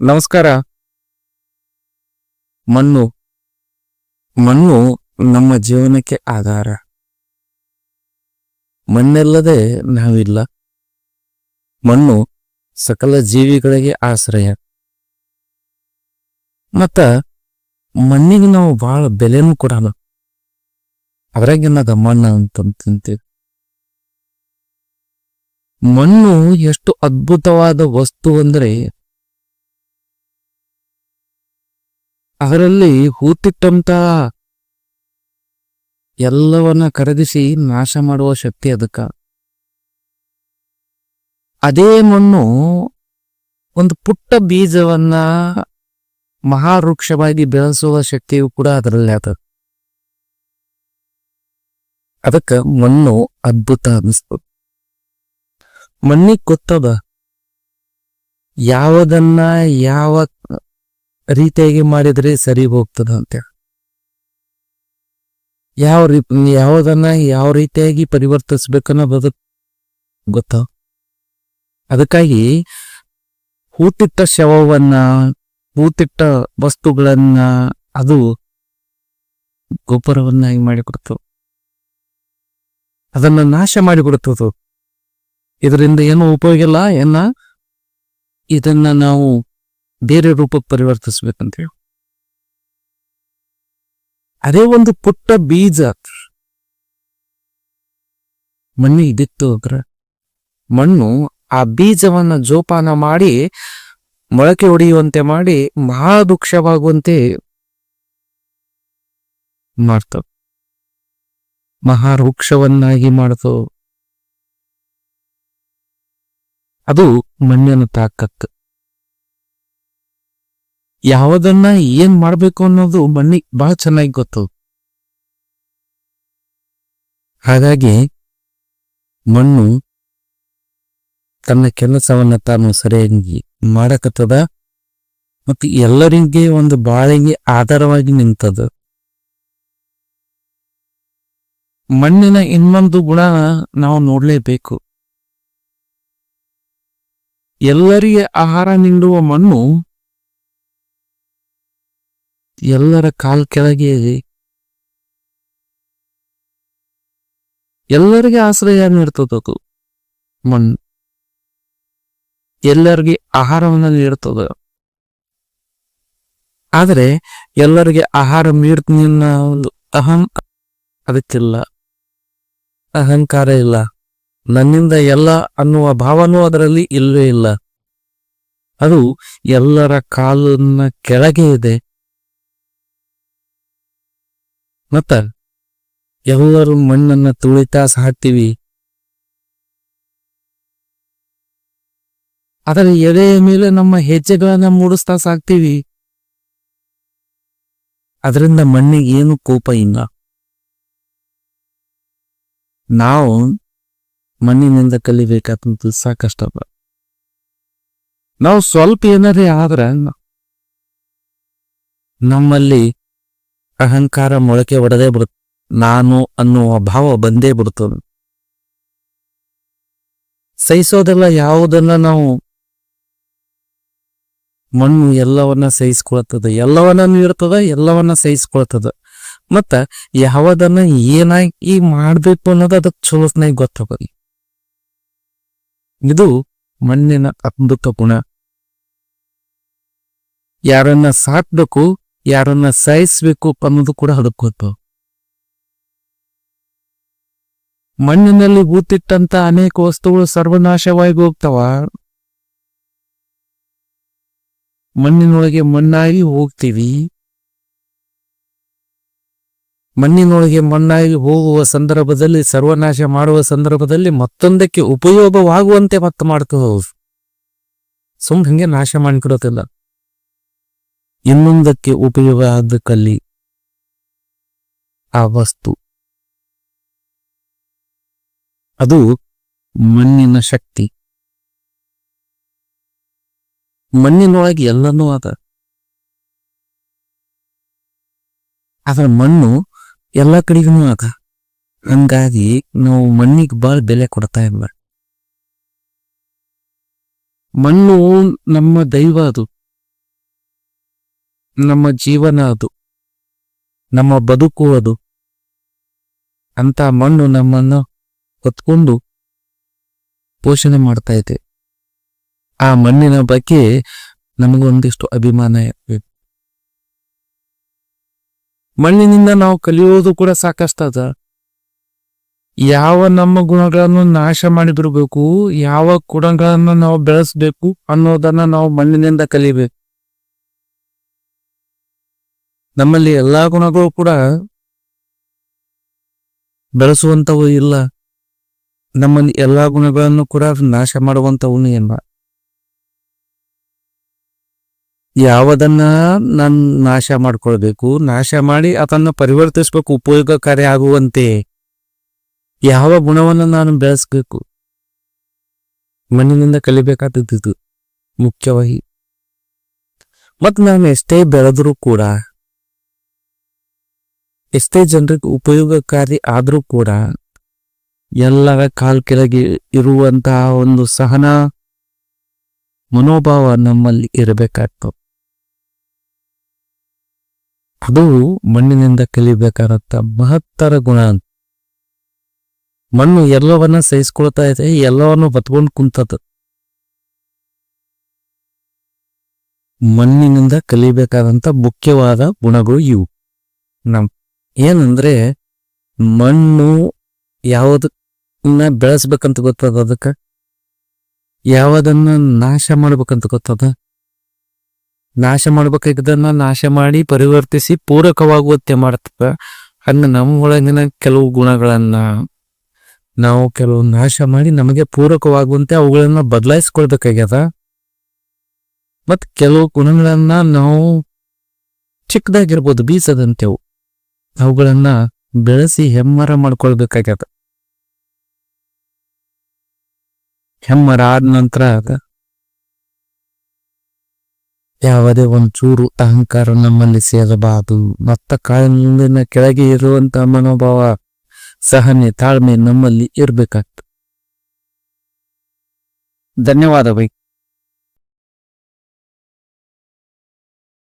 ನಮಸ್ಕಾರ. ಮಣ್ಣು. ಮಣ್ಣು ನಮ್ಮ ಜೀವನಕ್ಕೆ ಆಧಾರ. ಮಣ್ಣಿಲ್ಲದೆ ನಾವಿಲ್ಲ. ಮಣ್ಣು ಸಕಲ ಜೀವಿಗಳಿಗೆ ಆಶ್ರಯ. ಮತ್ತ ಮಣ್ಣಿಗೆ ನಾವು ಬಹಳ ಬೆಲೆನೂ ಕೊಡಲ್ಲ. ಅದ್ರಾಗೇನದ ಮಣ್ಣು ಅಂತಂತೀವಿ ಮಣ್ಣು ಎಷ್ಟು ಅದ್ಭುತವಾದ ವಸ್ತು ಅಂದ್ರೆ ಅದರಲ್ಲಿ ಹೂತಿಟ್ಟಂತ ಎಲ್ಲವನ್ನ ಕರಗಿಸಿ ನಾಶ ಮಾಡುವ ಶಕ್ತಿ ಅದಕ್ಕ. ಅದೇ ಮಣ್ಣು ಒಂದು ಪುಟ್ಟ ಬೀಜವನ್ನ ಮಹಾವೃಕ್ಷವಾಗಿ ಬೆಳೆಸುವ ಶಕ್ತಿಯು ಕೂಡ ಅದರಲ್ಲಿ ಅದ ಅದಕ್ಕ ಮಣ್ಣು ಅದ್ಭುತ ಅನಿಸ್ತು ಮಣ್ಣಿಗೆ ಗೊತ್ತದ? ಯಾವದನ್ನ ಯಾವ ರೀತಿಯಾಗಿ ಮಾಡಿದ್ರೆ ಸರಿ ಹೋಗ್ತದ ಅಂತೇಳಿ. ಯಾವ ರೀ, ಯಾವುದನ್ನ ಯಾವ ರೀತಿಯಾಗಿ ಪರಿವರ್ತಿಸ್ಬೇಕನ್ನೋದು ಗೊತ್ತ? ಅದಕ್ಕಾಗಿ ಹೂತಿಟ್ಟ ಶವವನ್ನ, ಹೂತಿಟ್ಟ ವಸ್ತುಗಳನ್ನ ಅದು ಗೊಬ್ಬರವನ್ನಾಗಿ ಮಾಡಿಕೊಡ್ತು. ಅದನ್ನ ನಾಶ ಮಾಡಿಕೊಡ್ತದು. ಇದರಿಂದ ಏನು ಉಪಯೋಗ ಇಲ್ಲ, ಏನ? ಇದನ್ನ ನಾವು ಬೇರೆ ರೂಪಕ್ಕೆ ಪರಿವರ್ತಿಸ್ಬೇಕಂತೇಳಿ. ಅದೇ ಒಂದು ಪುಟ್ಟ ಬೀಜ. ಮಣ್ಣು ಇದಿತ್ತು ಅಗ್ರ. ಮಣ್ಣು ಆ ಬೀಜವನ್ನ ಜೋಪಾನ ಮಾಡಿ, ಮೊಳಕೆ ಹೊಡೆಯುವಂತೆ ಮಾಡಿ, ಮಹಾವೃಕ್ಷವಾಗುವಂತೆ ಮಾಡ್ತಾವ. ಮಹಾವೃಕ್ಷವನ್ನಾಗಿ ಮಾಡ್ತಾವ. ಅದು ಮಣ್ಣಿನ ತಾಕತ್ತು. ಯಾವುದನ್ನ ಏನ್ ಮಾಡ್ಬೇಕು ಅನ್ನೋದು ಬನ್ನಿ, ಬಹಳ ಚೆನ್ನಾಗಿ ಗೊತ್ತು. ಹಾಗಾಗಿ, ಮಣ್ಣು ತನ್ನ ಕೆಲಸವನ್ನ ತಾನು ಸರಿಯಾಗಿ ಮಾಡಕತ್ತದ ಮತ್ತು ಎಲ್ಲರಿಗೆ ಒಂದು ಬಾಳಿಗೆ ಆಧಾರವಾಗಿ ನಿಂತದ. ಮಣ್ಣಿನ ಇನ್ನೊಂದು ಗುಣ ನಾವು ನೋಡಲೇಬೇಕು. ಎಲ್ಲರಿಗೆ ಆಹಾರ ನೀಡುವ ಮಣ್ಣು ಎಲ್ಲರ ಕಾಲ್ ಕೆಳಗೆ ಎಲ್ಲರಿಗೆ ಆಶ್ರಯ ನೀಡ್ತದದು ಮಣ್ಣು. ಎಲ್ಲರಿಗೆ ಆಹಾರವನ್ನ ನೀಡ್ತದ. ಆದರೆ ಎಲ್ಲರಿಗೆ ಆಹಾರ ನೀಡ್ತೀನಿ ಒಂದು ಅಹಂ, ಅದಕ್ಕಿಲ್ಲ. ಅಹಂಕಾರ ಇಲ್ಲ. ನನ್ನಿಂದ ಎಲ್ಲ ಅನ್ನುವ ಭಾವನೂ ಅದರಲ್ಲಿ ಇಲ್ಲವೇ ಇಲ್ಲ. ಅದು ಎಲ್ಲರ ಕಾಲನ್ನ ಕೆಳಗೆ ಇದೆ. ಮತ್ತ ಎಲ್ಲರೂ ಮಣ್ಣನ್ನ ತುಳಿತಾ ಸಾಡ್ತೀವಿ ಅದರ ಎದೆಯ ಮೇಲೆ ನಮ್ಮ ಹೆಜ್ಜೆಗಳನ್ನ ಮೂಡಿಸ್ತಾ ಸಾಕ್ತೀವಿ. ಅದರಿಂದ ಮಣ್ಣಿಗೆ ಏನು ಕೋಪ ಇಲ್ಲ. ನಾವು ಮಣ್ಣಿನಿಂದ ಕಲಿಬೇಕಾದಂತ ಸಾಕಷ್ಟ ನಾವು ಸ್ವಲ್ಪ ಏನಾರೇ ಆದ್ರ, ನಮ್ಮಲ್ಲಿ ಅಹಂಕಾರ ಮೊಳಕೆ ಒಡೆದೇ ಬಿಡುತ್ತೆ ನಾನು ಅನ್ನುವ ಭಾವ ಬಂದೇ ಬಿಡುತ್ತದೆ ಸಹಿಸೋದೆಲ್ಲ ಯಾವುದನ್ನ ನಾವು ಮಣ್ಣು ಎಲ್ಲವನ್ನ ಸಹಿಸ್ಕೊಳ್ತದೆ. ಎಲ್ಲವನ್ನ ನೀಡ್ತದ, ಎಲ್ಲವನ್ನ ಸಹಿಸ್ಕೊಳ್ತದ. ಮತ್ತ ಯಾವದನ್ನ ಏನಾಗಿ ಮಾಡ್ಬೇಕು ಅನ್ನೋದು ಅದಕ್ಕೆ ಚಲೋತ್ನಾಗಿ ಗೊತ್ತಾಗಲಿ ಇದು ಮಣ್ಣಿನ ಅದ್ಭುತ ಗುಣ. ಯಾರನ್ನ ಸಾಕ್ಬೇಕು ಯಾರನ್ನ ಸಹಿಸಬೇಕು ಅನ್ನೋದು ಕೂಡ ಅದಕ್ಕೆ ಗೊತ್ತು. ಮಣ್ಣಿನಲ್ಲಿ ಹೂತಿಟ್ಟಂತ ಅನೇಕ ವಸ್ತುಗಳು ಸರ್ವನಾಶವಾಗಿ ಹೋಗ್ತಾವ. ಮಣ್ಣಿನೊಳಗೆ ಮಣ್ಣಾಗಿ ಹೋಗ್ತೀವಿ. ಮಣ್ಣಿನೊಳಗೆ ಮಣ್ಣಾಗಿ ಹೋಗುವ ಸಂದರ್ಭದಲ್ಲಿ, ಸರ್ವನಾಶ ಮಾಡುವ ಸಂದರ್ಭದಲ್ಲಿ ಮತ್ತೊಂದಕ್ಕೆ ಉಪಯೋಗವಾಗುವಂತೆ ಮತ್ತೆ ಮಾಡ್ತದ ಸುಮ್ ಹಂಗೆ ನಾಶ ಮಾಡ್ಕೊಡೋದಿಲ್ಲ ಇನ್ನೊಂದಕ್ಕೆ ಉಪಯೋಗ ಆದ ಕಲ್ಲಿ ಆ ವಸ್ತು. ಅದು ಮಣ್ಣಿನ ಶಕ್ತಿ. ಮಣ್ಣಿನೊಳಗೆ ಎಲ್ಲನೂ ಅದ. ಅದರ ಮಣ್ಣು ಎಲ್ಲ ಕಡೆಗೂ ಅದ. ಹಂಗಾಗಿ ನಾವು ಮಣ್ಣಿಗೆ ಬಹಳ ಬೆಲೆ ಕೊಡ್ತಾ ಇಲ್ಲ ಮಣ್ಣು ನಮ್ಮ ದೈವ ಅದು. ನಮ್ಮ ಜೀವನ ಅದು. ನಮ್ಮ ಬದುಕು ಅದು. ಅಂತ ಮಣ್ಣು ನಮ್ಮನ್ನು ಹೊತ್ಕೊಂಡು ಪೋಷಣೆ ಮಾಡ್ತಾ ಇದೆ. ಆ ಮಣ್ಣಿನ ಬಗ್ಗೆ ನಮಗೊಂದಿಷ್ಟು ಅಭಿಮಾನ ಇರಬೇಕು ಮಣ್ಣಿನಿಂದ ನಾವು ಕಲಿಯೋದು ಕೂಡ ಸಾಕಷ್ಟದ. ಯಾವ ನಮ್ಮ ಗುಣಗಳನ್ನು ನಾಶ ಮಾಡಿದಿರಬೇಕು ಯಾವ ಗುಣಗಳನ್ನು ನಾವು ಬೆಳೆಸಬೇಕು ಅನ್ನೋದನ್ನ ನಾವು ಮಣ್ಣಿನಿಂದ ಕಲಿಬೇಕು. ನಮ್ಮಲ್ಲಿ ಎಲ್ಲಾ ಗುಣಗಳು ಕೂಡ ಬೆಳೆಸುವಂತವು ಇಲ್ಲ. ನಮ್ಮಲ್ಲಿ ಎಲ್ಲಾ ಗುಣಗಳನ್ನು ಕೂಡ ನಾಶ ಮಾಡುವಂತವು ಇಲ್ಲ ಯಾವದನ್ನ ನಾನು ನಾಶ ಮಾಡ್ಕೊಳ್ಬೇಕು, ನಾಶ ಮಾಡಿ ಅದನ್ನು ಪರಿವರ್ತಿಸ್ಬೇಕು, ಉಪಯೋಗಕಾರಿ ಆಗುವಂತೆ ಯಾವ ಗುಣವನ್ನು ನಾನು ಬೆಳೆಸ್ಬೇಕು? ಮಣ್ಣಿನಿಂದ ಕಲಿಬೇಕಾದದ್ದು ಮುಖ್ಯವಾಗಿ. ಮತ್ತು ನಾನು ಎಷ್ಟೇ ಬೆಳೆದರೂ ಕೂಡ ಎಷ್ಟೇ ಜನರಿಗೆ ಉಪಯೋಗಕಾರಿ ಆದರೂ ಕೂಡ ಎಲ್ಲರ ಕಾಲ್ ಕೆಳಗೆ ಇರುವಂತಹ ಒಂದು ಸಹನ ಮನೋಭಾವ ನಮ್ಮಲ್ಲಿ ಇರಬೇಕಾಗ್ತದೆ. ಅದು ಮಣ್ಣಿನಿಂದ ಕಲಿಬೇಕಾದಂತ ಮಹತ್ತರ ಗುಣ ಅಂತ. ಮಣ್ಣು ಎಲ್ಲವನ್ನ ಸಹಿಸ್ಕೊಳ್ತಾ ಇದೆ, ಎಲ್ಲವನ್ನು ಬತ್ಕೊಂಡು ಕುಂತದ. ಮಣ್ಣಿನಿಂದ ಕಲಿಬೇಕಾದಂತ ಮುಖ್ಯವಾದ ಗುಣಗಳು ಇವು. ನಮ್ ಏನಂದ್ರೆ ಮಣ್ಣು ಯಾವುದನ್ನ ಬೆಳೆಸ್ಬೇಕಂತ ಗೊತ್ತದ ಅದಕ್ಕೆ? ಯಾವುದನ್ನ ನಾಶ ಮಾಡ್ಬೇಕಂತ ಗೊತ್ತದ? ನಾಶ ಮಾಡ್ಬೇಕಾಗಿದ್ದನ್ನ ನಾಶ ಮಾಡಿ ಪರಿವರ್ತಿಸಿ ಪೂರಕವಾಗುವಂತೆ ಮಾಡ್ತದ. ಹಂಗ ನಮ್ಮ ಒಳಗಿನ ಕೆಲವು ಗುಣಗಳನ್ನ ನಾವು ಕೆಲವು ನಾಶ ಮಾಡಿ ನಮಗೆ ಪೂರಕವಾಗುವಂತೆ ಅವುಗಳನ್ನ ಬದಲಾಯಿಸ್ಕೊಳ್ಬೇಕಾಗ್ಯದ. ಮತ್ ಕೆಲವು ಗುಣಗಳನ್ನ ನಾವು ಚಿಕ್ಕದಾಗಿರ್ಬೋದು, ಬೀಸದಂತೆವು. ಅವುಗಳನ್ನ ಬೆಳೆಸಿ ಹೆಮ್ಮರ ಮಾಡ್ಕೊಳ್ಬೇಕಾಗ್ಯದ. ಹೆಮ್ಮರ ಆದ ನಂತರ ಯಾವುದೇ ಒಂಚೂರು ಅಹಂಕಾರ ನಮ್ಮಲ್ಲಿ ಸೇರಬಾರದು. ಮತ್ತ ಕಾಲಿನ ಕೆಳಗೆ ಇರುವಂತ ಮನೋಭಾವ, ಸಹನೆ, ತಾಳ್ಮೆ ನಮ್ಮಲ್ಲಿ ಇರ್ಬೇಕಾಗ್ತದೆ. ಧನ್ಯವಾದ ಬೈ